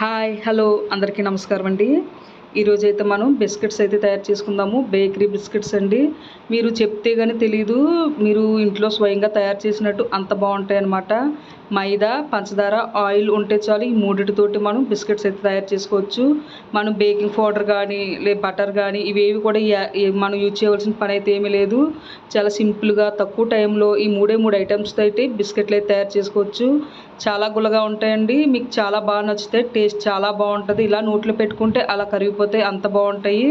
Hi hello అందరికీ నమస్కారం అండి. ఈరోజు అయితే మనం బిస్కెట్స్ అయితే తయారు చేసుకుందాము. బేకరీ బిస్కెట్స్ అండి. మీరు చెప్తే కానీ తెలీదు. మీరు ఇంట్లో స్వయంగా తయారు చేసినట్టు అంత బాగుంటాయి అన్నమాట మైదా పంచదార ఆయిల్ ఉంటే చాలు ఈ మూడిటితోటి మనం బిస్కెట్స్ అయితే తయారు చేసుకోవచ్చు. మనం బేకింగ్ పౌడర్ కానీ లే బటర్ కానీ ఇవేవి కూడా మనం యూజ్ చేయవలసిన పని అయితే ఏమీ లేదు. చాలా సింపుల్గా తక్కువ టైంలో ఈ మూడే మూడు ఐటమ్స్తో అయితే బిస్కెట్లు అయితే తయారు చేసుకోవచ్చు. చాలా గుల్లగా ఉంటాయండి. మీకు చాలా బాగా నచ్చుతాయి టేస్ట్ చాలా బాగుంటుంది. ఇలా నోట్లో పెట్టుకుంటే అలా కరిగిపోతాయి అంత బాగుంటాయి.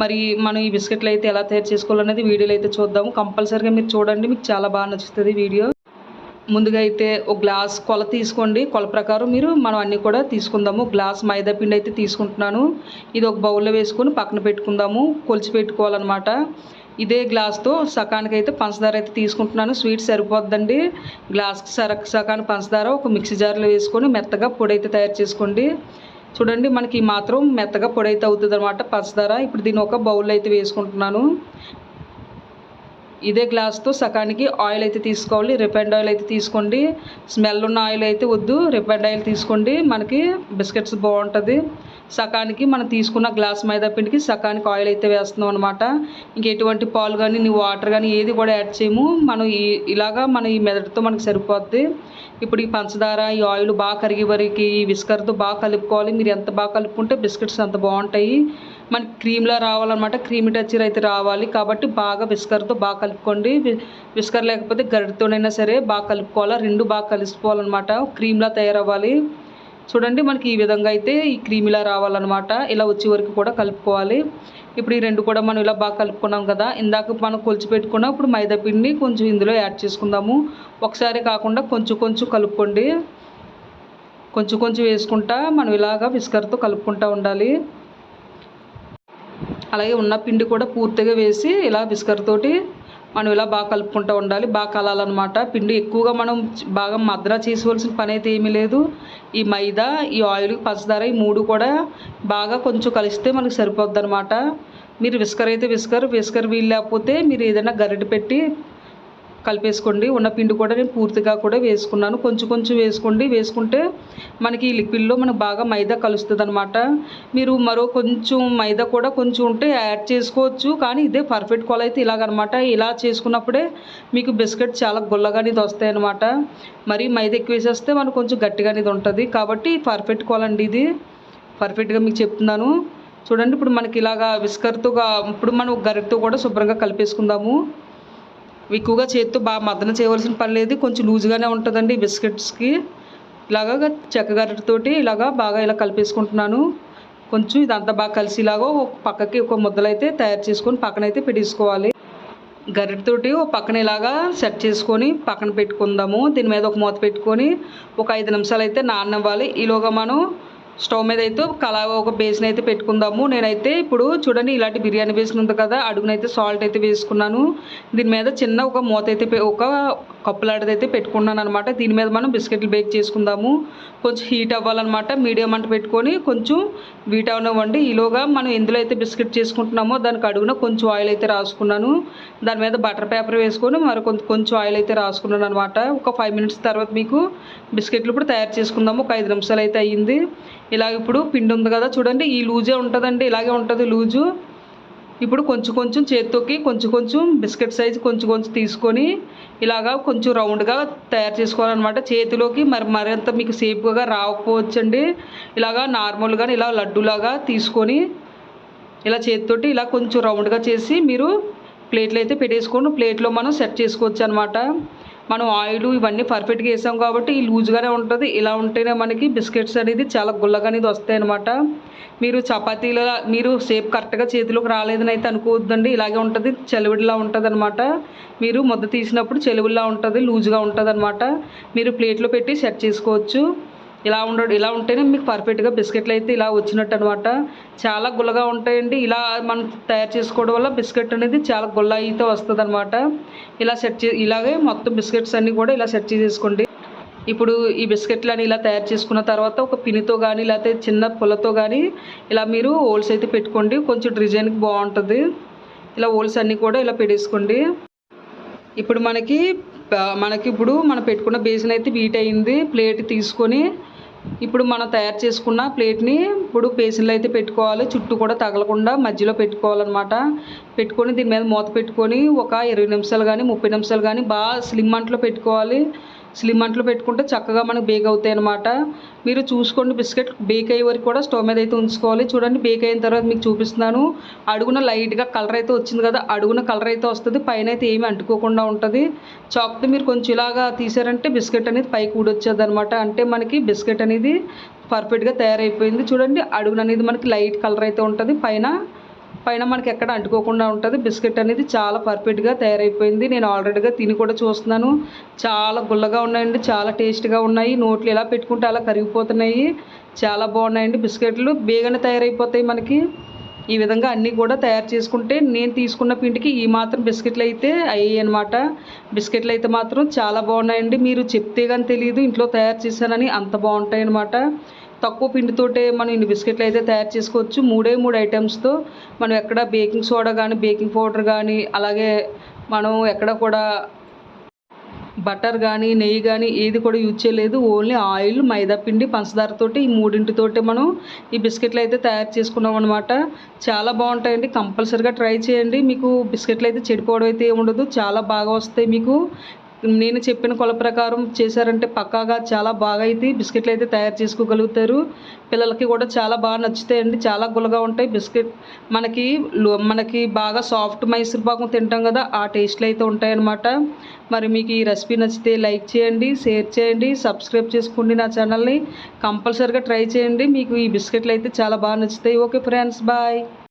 మరి మనం ఈ బిస్కెట్లు అయితే ఎలా తయారు చేసుకోవాలనేది వీడియోలో అయితే చూద్దాము కంపల్సరీగా మీరు చూడండి. మీకు చాలా బాగా నచ్చుతుంది వీడియో. ముందుగా అయితే ఒక గ్లాస్ కొల తీసుకోండి. కొల ప్రకారం మీరు మనం అన్నీ కూడా తీసుకుందాము. గ్లాస్ మైదా పిండి అయితే తీసుకుంటున్నాను. ఇది ఒక బౌల్లో వేసుకొని పక్కన పెట్టుకుందాము. కొలిచి పెట్టుకోవాలన్నమాట. ఇదే గ్లాస్తో సకానికి అయితే పంచదార అయితే తీసుకుంటున్నాను. స్వీట్ సరిపోద్దండి. గ్లాస్కి సర సకాని పంచదార ఒక మిక్సీ జార్లో వేసుకొని మెత్తగా పొడి అయితే తయారు చేసుకోండి. చూడండి మనకి మాత్రం మెత్తగా పొడి అయితే అవుతుంది అనమాట పంచదార. ఇప్పుడు దీన్ని ఒక బౌల్ అయితే వేసుకుంటున్నాను. ఇదే గ్లాస్తో సకానికి ఆయిల్ అయితే తీసుకోవాలి. రిఫైండ్ ఆయిల్ అయితే తీసుకోండి. స్మెల్ ఉన్న ఆయిల్ అయితే వద్దు. రిఫైండ్ ఆయిల్ తీసుకోండి. మనకి బిస్కెట్స్ బాగుంటుంది. సకానికి మనం తీసుకున్న గ్లాస్ మైదా పిండికి సకానికి ఆయిల్ అయితే వేస్తున్నాం అనమాట ఇంకెటువంటి పాలు కానీ నీ వాటర్ కానీ ఏది కూడా యాడ్ చేయము. మనం ఈ ఇలాగా మనం ఈ మెదడుతో మనకి సరిపోద్ది. ఇప్పుడు ఈ పంచదార ఈ ఆయిల్ బాగా కరిగే వరకు ఈ విస్కర్తో బాగా కలుపుకోవాలి. మీరు ఎంత బాగా కలుపుకుంటే బిస్కెట్స్ అంత బాగుంటాయి. మనకి క్రీమ్లా రావాలన్నమాట. క్రీమ్ టచ్చర్ అయితే రావాలి. కాబట్టి బాగా విస్కర్తో బాగా కలుపుకోండి. విస్కర్ లేకపోతే గరిటతోనైనా సరే బాగా కలుపుకోవాలి. రెండు బాగా కలిసిపోవాలన్నమాట. క్రీమ్లా తయారవ్వాలి. చూడండి మనకి ఈ విధంగా అయితే ఈ క్రీమీలా రావాలన్నమాట. ఇలా వచ్చే వరకు కూడా కలుపుకోవాలి. ఇప్పుడు ఈ రెండు కూడా మనం ఇలా బాగా కలుపుకున్నాం కదా. ఇందాక మనం కొలిచి పెట్టుకున్నాం. ఇప్పుడు మైదా పిండి కొంచెం ఇందులో యాడ్ చేసుకుందాము. ఒకసారి కాకుండా కొంచెం కొంచెం కలుపుకోండి. కొంచెం కొంచెం వేసుకుంటా మనం ఇలాగా విస్కర్తో కలుపుకుంటా ఉండాలి. అలాగే ఉన్న పిండి కూడా పూర్తిగా వేసి ఇలా విస్కర్ తోటి మనం ఇలా బాగా కలుపుకుంటూ ఉండాలి. బాగా కలాలన్నమాట. పిండి ఎక్కువగా మనం బాగా మద్రా చేసుకోవాల్సిన పని అయితే ఏమీ లేదు. ఈ మైదా ఈ ఆయిల్ పంచదార ఈ మూడు కూడా బాగా కొంచెం కలిస్తే మనకు సరిపోద్ది అనమాట మీరు విస్కర్ అయితే విస్కర్ విస్కర్ వీలు లేకపోతే మీరు ఏదైనా గరిటె పెట్టి కలిపేసుకోండి. ఉన్న పిండి కూడా నేను పూర్తిగా కూడా వేసుకున్నాను. కొంచెం కొంచెం వేసుకోండి. వేసుకుంటే మనకి ఈ లిక్విడ్లో మనకు బాగా మైదా కలుస్తుంది అనమాట మీరు మరో కొంచెం మైదా కూడా కొంచెం ఉంటే యాడ్ చేసుకోవచ్చు. కానీ ఇదే పర్ఫెక్ట్ కొల అయితే ఇలాగనమాట. ఇలా చేసుకున్నప్పుడే మీకు బిస్కెట్ చాలా గుల్లగా అనేది వస్తాయి అనమాట మరి మైదా ఎక్కువ వేసేస్తే మనకు కొంచెం గట్టిగా అనేది ఉంటుంది. కాబట్టి పర్ఫెక్ట్ కొల అండి ఇది. పర్ఫెక్ట్గా మీకు చెప్తున్నాను. చూడండి ఇప్పుడు మనకి ఇలాగా విస్కర్తో ఇప్పుడు మనం గరిటతో కూడా శుభ్రంగా కలిపేసుకుందాము. ఎక్కువగా చేతితో బాగా మద్దన చేయవలసిన పని లేదు. కొంచెం లూజ్గానే ఉంటుందండి బిస్కెట్స్కి. ఇలాగా చెక్కగరిటతోటి ఇలాగా బాగా ఇలా కలిపేసుకుంటున్నాను. కొంచెం ఇదంతా బాగా కలిసి ఇలాగో ఒక పక్కకి ఒక ముద్దలైతే తయారు చేసుకొని పక్కన అయితే పెట్టేసుకోవాలి. గరిటతోటి ఒక పక్కన ఇలాగా సెట్ చేసుకొని పక్కన పెట్టుకుందాము. దీని మీద ఒక మూత పెట్టుకొని ఒక ఐదు నిమిషాలు అయితే నాననివ్వాలి. ఈలోగా మనం స్టవ్ మీద అయితే కలా ఒక బేసిన్ అయితే పెట్టుకుందాము. నేనైతే ఇప్పుడు చూడండి ఇలాంటి బిర్యానీ బేసిన్ ఉంది కదా అడుగునైతే సాల్ట్ అయితే వేసుకున్నాను. దీని మీద చిన్న ఒక మూత అయితే ఒక కప్పులాంటిది అయితే పెట్టుకున్నాను అనమాట దీని మీద మనం బిస్కెట్లు బేక్ చేసుకుందాము. కొంచెం హీట్ అవ్వాలన్నమాట. మీడియం అంట పెట్టుకొని కొంచెం వీట్ అవనివ్వండి. ఈలోగా మనం ఎందులో అయితే బిస్కెట్ చేసుకుంటున్నామో దానికి అడుగున కొంచెం ఆయిల్ అయితే రాసుకున్నాను. దాని మీద బటర్ పేపర్ వేసుకొని మరి కొంచెం కొంచెం ఆయిల్ అయితే రాసుకున్నాను అనమాట ఒక ఫైవ్ మినిట్స్ తర్వాత మీకు బిస్కెట్లు ఇప్పుడు తయారు చేసుకుందాము. ఒక ఐదు నిమిషాలు అయితే అయ్యింది. ఇలాగ ఇప్పుడు పిండి ఉంది కదా చూడండి. ఈ లూజే ఉంటుందండి. ఇలాగే ఉంటుంది లూజు. ఇప్పుడు కొంచెం కొంచెం చేత్తోకి కొంచెం కొంచెం బిస్కెట్ సైజ్ కొంచెం కొంచెం తీసుకొని ఇలాగా కొంచెం రౌండ్గా తయారు చేసుకోవాలన్నమాట. చేతిలోకి మరి మరింత మీకు సేపుగా రాకపోవచ్చండి. ఇలాగా నార్మల్గా ఇలా లడ్డూలాగా తీసుకొని ఇలా చేతితోటి ఇలా కొంచెం రౌండ్గా చేసి మీరు ప్లేట్లు అయితే పెట్టేసుకొని ప్లేట్లో మనం సెట్ చేసుకోవచ్చు అనమాట మనం ఆయిల్ ఇవన్నీ పర్ఫెక్ట్గా వేసాం కాబట్టి లూజ్గానే ఉంటుంది. ఇలా ఉంటేనే మనకి బిస్కెట్స్ అనేది చాలా గుల్లగా అనేది వస్తాయి అనమాట మీరు చపాతీలు మీరు షేప్ కరెక్ట్గా చేతిలోకి రాలేదని అయితే అనుకోవద్దండి. ఇలాగే ఉంటుంది. చెలవిడిలా ఉంటుంది అనమాట మీరు ముద్ద తీసినప్పుడు చెలివిడిలా ఉంటుంది. లూజ్గా ఉంటుంది అనమాట మీరు ప్లేట్లో పెట్టి సెట్ చేసుకోవచ్చు. ఇలా ఉండడు ఇలా ఉంటేనే మీకు పర్ఫెక్ట్గా బిస్కెట్లు అయితే ఇలా వచ్చినట్టు అనమాట చాలా గుల్లగా ఉంటాయండి. ఇలా మనం తయారు చేసుకోవడం వల్ల బిస్కెట్ అనేది చాలా గుల్ల అయితే వస్తుంది అనమాట ఇలా సెట్ చే ఇలాగే మొత్తం బిస్కెట్స్ అన్నీ కూడా ఇలా సెట్ చేసేసుకోండి. ఇప్పుడు ఈ బిస్కెట్లని ఇలా తయారు చేసుకున్న తర్వాత ఒక పినితో కానీ లేకపోతే చిన్న పుల్లతో కానీ ఇలా మీరు హోల్స్ అయితే పెట్టుకోండి. కొంచెం డిజైన్కి బాగుంటుంది. ఇలా హోల్స్ అన్నీ కూడా ఇలా పెట్టేసుకోండి. ఇప్పుడు మనకి మనకి ఇప్పుడు మనం పెట్టుకున్న బేసిన్ అయితే వీట్ అయింది. ప్లేట్ తీసుకొని ఇప్పుడు మనం తయారు చేసుకున్న ప్లేట్ని ఇప్పుడు బేసిన్లో అయితే పెట్టుకోవాలి. చుట్టూ కూడా తగలకుండా మధ్యలో పెట్టుకోవాలన్నమాట. పెట్టుకొని దీని మీద మూత పెట్టుకొని ఒక ఇరవై నిమిషాలు కానీ ముప్పై నిమిషాలు కానీ బాగా స్లిమ్ అంట్లో పెట్టుకోవాలి. స్లిమ్ అంట్లో పెట్టుకుంటే చక్కగా మనకు బేక్ అవుతాయి అనమాట మీరు చూసుకోండి బిస్కెట్ బేక్ అయ్యే వరకు కూడా స్టవ్ మీద అయితే ఉంచుకోవాలి. చూడండి బేక్ అయిన తర్వాత మీకు చూపిస్తున్నాను. అడుగున లైట్గా కలర్ అయితే వచ్చింది కదా అడుగున కలర్ అయితే వస్తుంది. పైన అయితే ఏమి అంటుకోకుండా ఉంటుంది. చాక్తో మీరు కొంచెం ఇలాగా తీసారంటే బిస్కెట్ అనేది పైకి ఊడొచ్చేది అనమాట అంటే మనకి బిస్కెట్ అనేది పర్ఫెక్ట్గా తయారైపోయింది. చూడండి అడుగున అనేది మనకి లైట్ కలర్ అయితే ఉంటుంది. పైన పైన మనకి ఎక్కడ అంటుకోకుండా ఉంటుంది. బిస్కెట్ అనేది చాలా పర్ఫెక్ట్గా తయారైపోయింది. నేను ఆల్రెడీగా తిని కూడా చూస్తున్నాను. చాలా గుల్లగా ఉన్నాయండి. చాలా టేస్ట్గా ఉన్నాయి. నోట్లు ఎలా పెట్టుకుంటే అలా కరిగిపోతున్నాయి. చాలా బాగున్నాయండి బిస్కెట్లు. బేగనే తయారైపోతాయి మనకి. ఈ విధంగా అన్నీ కూడా తయారు చేసుకుంటే నేను తీసుకున్న పిండికి ఈ మాత్రం బిస్కెట్లు అయితే అయ్యాయి అనమాట బిస్కెట్లు అయితే మాత్రం చాలా బాగున్నాయండి. మీరు చెప్తే కానీ తెలియదు ఇంట్లో తయారు చేశానని అంత బాగుంటాయి అనమాట తక్కువ పిండితోటే మనం ఇన్ని బిస్కెట్లు అయితే తయారు చేసుకోవచ్చు. మూడే మూడు ఐటమ్స్తో మనం ఎక్కడ బేకింగ్ సోడా కానీ బేకింగ్ పౌడర్ కానీ అలాగే మనం ఎక్కడ కూడా బటర్ కానీ నెయ్యి కానీ ఏది కూడా యూజ్ చేయలేదు. ఓన్లీ ఆయిల్ మైదా పిండి పంచదారతోటి ఈ మూడింటితోటి మనం ఈ బిస్కెట్లు అయితే తయారు చేసుకున్నాం అనమాట చాలా బాగుంటాయండి. కంపల్సరిగా ట్రై చేయండి. మీకు బిస్కెట్లు అయితే చెడిపోవడం అయితే ఉండదు చాలా బాగా వస్తాయి మీకు. నేను చెప్పిన కొల ప్రకారం చేశారంటే పక్కాగా చాలా బాగా అయితే బిస్కెట్లు అయితే తయారు చేసుకోగలుగుతారు. పిల్లలకి కూడా చాలా బాగా నచ్చుతాయండి. చాలా గుల్లగా ఉంటాయి. బిస్కెట్ మనకి లో- మనకి బాగా సాఫ్ట్ మైసూర్ పాకం తింటాం కదా ఆ టేస్ట్లు అయితే ఉంటాయన్నమాట. మరి మీకు ఈ రెసిపీ నచ్చితే లైక్ చేయండి షేర్ చేయండి సబ్స్క్రైబ్ చేసుకోండి నా ఛానల్ని. కంపల్సరిగా ట్రై చేయండి. మీకు ఈ బిస్కెట్లు అయితే చాలా బాగా నచ్చుతాయి. Okay friends bye.